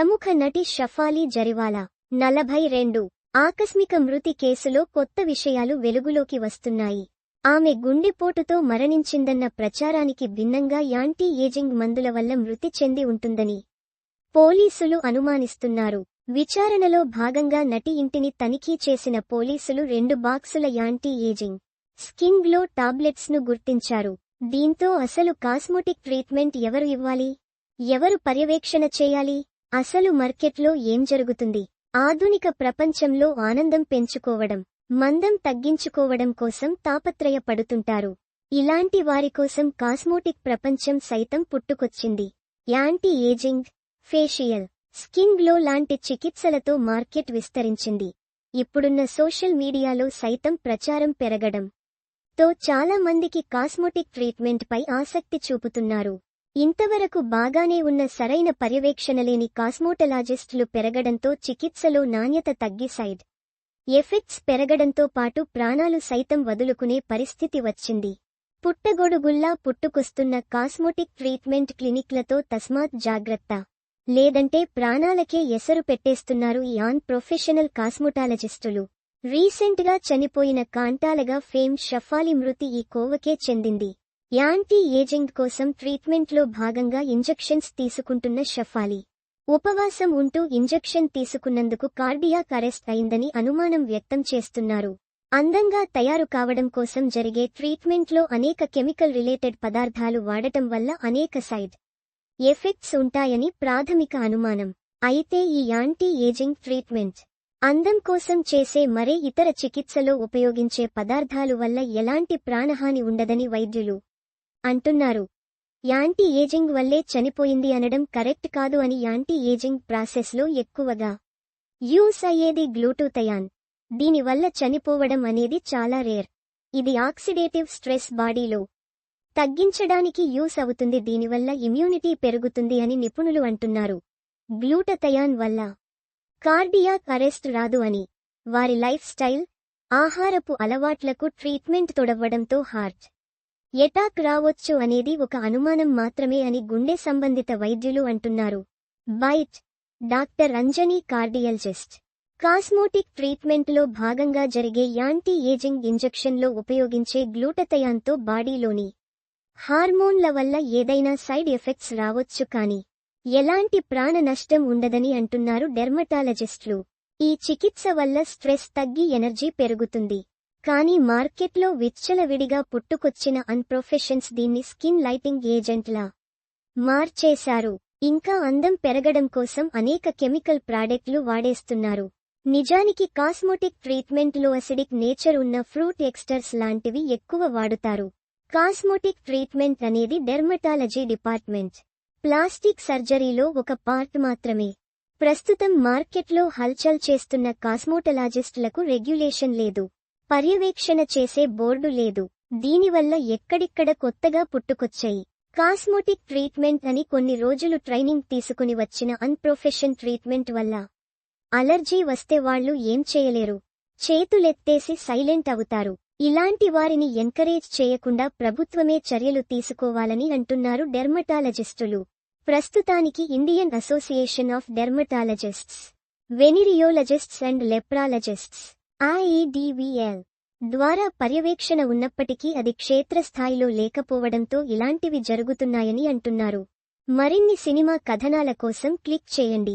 ప్రముఖ నటి షఫాలీ జరివాలా నలభై రెండు ఆకస్మిక మృతి కేసులో కొత్త విషయాలు వెలుగులోకి వస్తున్నాయి. ఆమె గుండెపోటుతో మరణించిందన్న ప్రచారానికి భిన్నంగా యాంటీ ఏజింగ్ మందుల వల్ల మృతి చెంది ఉంటుందని పోలీసులు అనుమానిస్తున్నారు. విచారణలో భాగంగా నటి ఇంటిని తనిఖీ చేసిన పోలీసులు రెండు బాక్సుల యాంటీ ఏజింగ్ స్కిన్ గ్లో టాబ్లెట్స్ను గుర్తించారు. దీంతో అసలు కాస్మోటిక్ ట్రీట్మెంట్ ఎవరు ఇవ్వాలి? ఎవరు పర్యవేక్షణ చేయాలి? అసలు మార్కెట్లో ఏం జరుగుతుంది? ఆధునిక ప్రపంచంలో ఆనందం పెంచుకోవడం మందం తగ్గించుకోవడం కోసం తాపత్రయపడుతుంటారు. ఇలాంటి వారి కోసం కాస్మోటిక్ ప్రపంచం సైతం పుట్టుకొచ్చింది. Anti ageing facial skin glow లాంటి చికిత్సలతో మార్కెట్ విస్తరించింది. ఇప్పుడున్న సోషల్ మీడియాలో సైతం ప్రచారం పెరగడం తో చాలా మందికి కాస్మోటిక్ ట్రీట్మెంట్ పై ఆసక్తి చూపుతున్నారు. ఇంతవరకు బాగానే ఉన్న సరైన పర్యవేక్షణ లేని కాస్మోటలాజిస్టులు పెరగడంతో చికిత్సలో నాణ్యత తగ్గి సైడ్ ఎఫెక్ట్స్ పెరగడంతో పాటు ప్రాణాలు సైతం వదులుకునే పరిస్థితి వచ్చింది. పుట్టగొడుగుల్లా పుట్టుకొస్తున్న కాస్మోటిక్ ట్రీట్మెంట్ క్లినిక్లతో తస్మాత్ జాగ్రత్త. లేదంటే ప్రాణాలకే ఎసరు పెట్టేస్తున్నారు ఈ ఆన్ ప్రొఫెషనల్ కాస్మోటాలజిస్టులు. రీసెంట్గా చనిపోయిన కాంటాలగా ఫేమ్ షఫాలి మృతి ఈ కోవకే చెందింది. యాంటీ ఏజింగ్ కోసం ట్రీట్మెంట్లో భాగంగా ఇంజెక్షన్స్ తీసుకుంటున్న షఫాలి. ఉపవాసం ఉంటూ ఇంజెక్షన్ తీసుకున్నందుకు కార్డియాక్ అరెస్ట్ అయిందని అనుమానం వ్యక్తం చేస్తున్నారు. అందంగా తయారు కావడం కోసం జరిగే ట్రీట్మెంట్లో అనేక కెమికల్ రిలేటెడ్ పదార్థాలు వాడటం వల్ల అనేక సైడ్ ఎఫెక్ట్స్ ఉంటాయని ప్రాథమిక అనుమానం. అయితే ఈ యాంటీ ఏజింగ్ ట్రీట్మెంట్ అందం కోసం చేసే మరే ఇతర చికిత్సలో ఉపయోగించే పదార్థాలు వల్ల ఎలాంటి ప్రాణహాని ఉండదని వైద్యులు అంటున్నారు. యాంటీ ఏజింగ్ వల్లే చనిపోయింది అనడం కరెక్ట్ కాదు అని యాంటీ ఏజింగ్ ప్రాసెస్లో ఎక్కువగా యూస్ అయ్యేది గ్లూటూతయాన్ దీనివల్ల చనిపోవడం అనేది చాలా రేర్. ఇది ఆక్సిడేటివ్ స్ట్రెస్ బాడీలో తగ్గించడానికి యూస్ అవుతుంది దీనివల్ల ఇమ్యూనిటీ పెరుగుతుంది అని నిపుణులు అంటున్నారు. గ్లూటతయాన్ వల్ల కార్డియాక్ అరెస్ట్ రాదు అని వారి లైఫ్ స్టైల్ ఆహారపు అలవాట్లకు ట్రీట్మెంట్ తొడవ్వడంతో హార్ట్ ఎటాక్ రావొచ్చు అనేది ఒక అనుమానం మాత్రమే అని గుండె సంబంధిత వైద్యులు అంటున్నారు. Bite doctor Anjani cardiologist. Cosmetic ట్రీట్మెంట్లో భాగంగా జరిగే యాంటీ ఏజింగ్ ఇంజెక్షన్లో ఉపయోగించే గ్లూటతయాన్తో బాడీలోని హార్మోన్ల వల్ల ఏదైనా సైడ్ ఎఫెక్ట్స్ రావొచ్చు కానీ ఎలాంటి ప్రాణ నష్టం ఉండదని అంటున్నారు డెర్మటాలజిస్టులు. ఈ చికిత్స వల్ల స్ట్రెస్ తగ్గి ఎనర్జీ పెరుగుతుంది. కానీ మార్కెట్లో విచ్చలవిడిగా పుట్టుకొచ్చిన అన్ప్రొఫెషన్స్ దీన్ని స్కిన్ లైటింగ్ ఏజెంట్లా మార్చేశారు. ఇంకా అందం పెరగడం కోసం అనేక కెమికల్ ప్రాడక్ట్లు వాడేస్తున్నారు. నిజానికి కాస్మోటిక్ ట్రీట్మెంట్లో అసిడిక్ నేచర్ ఉన్న ఫ్రూట్ ఎక్స్టర్స్ లాంటివి ఎక్కువ వాడుతారు. కాస్మోటిక్ ట్రీట్మెంట్ అనేది డెర్మటాలజీ డిపార్ట్మెంట్. ప్లాస్టిక్ సర్జరీలో ఒక పార్ట్ మాత్రమే. ప్రస్తుతం మార్కెట్లో హల్చల్ చేస్తున్న కాస్మోటలాజిస్టులకు రెగ్యులేషన్ లేదు. పర్యవేక్షణ చేసే బోర్డు లేదు. దీనివల్ల ఎక్కడిక్కడ కొత్తగా పుట్టుకొచ్చాయి. కాస్మోటిక్ ట్రీట్మెంట్ అని కొన్ని రోజులు ట్రైనింగ్ తీసుకుని వచ్చిన అన్ప్రొఫెషన్ ట్రీట్మెంట్ వల్ల అలర్జీ వస్తే వాళ్ళు ఏం చేయలేరు. చేతులెత్తేసి సైలెంట్ అవుతారు. ఇలాంటి వారిని ఎంకరేజ్ చేయకుండా ప్రభుత్వమే చర్యలు తీసుకోవాలని అంటున్నారు డెర్మటాలజిస్టులు. ప్రస్తుతానికి Indian association of dermatologists venereologists and leprologists. IADVL ద్వారా పర్యవేక్షణ ఉన్నప్పటికీ అది క్షేత్రస్థాయిలో లేకపోవడంతో ఇలాంటివి జరుగుతున్నాయని అంటున్నారు. మరిన్ని సినిమా కథనాల కోసం క్లిక్ చేయండి.